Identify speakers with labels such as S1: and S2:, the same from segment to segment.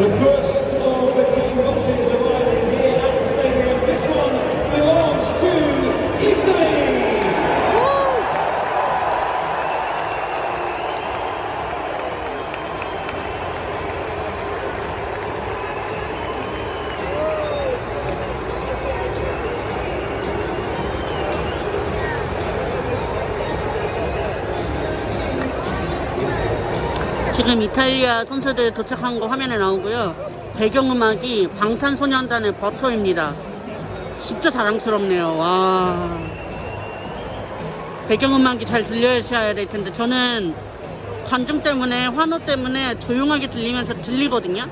S1: The first
S2: 지금 이탈리아 선수들 도착한 거 화면에 나오고요. 배경음악이 방탄소년단의 버터입니다. 진짜 자랑스럽네요. 와. 배경음악이 잘 들려야 될 텐데 저는 관중 때문에 환호 때문에 조용하게 들리면서 들리거든요.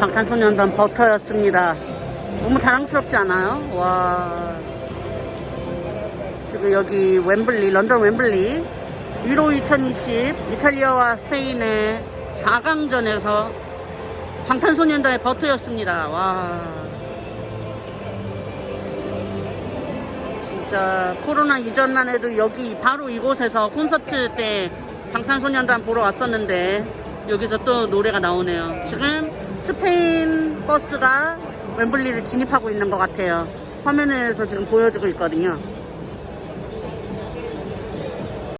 S2: 방탄소년단 버터였습니다. 너무 자랑스럽지 않아요? 와. 지금 여기 웸블리, 런던 웸블리. 유로 2020 이탈리아와 스페인의 4강전에서 방탄소년단의 버터였습니다. 와. 진짜 코로나 이전만 해도 여기 바로 이곳에서 콘서트 때 방탄소년단 보러 왔었는데 여기서 또 노래가 나오네요. 지금 스페인 버스가 웸블리를 진입하고 있는 것 같아요. 화면에서 지금 보여주고 있거든요.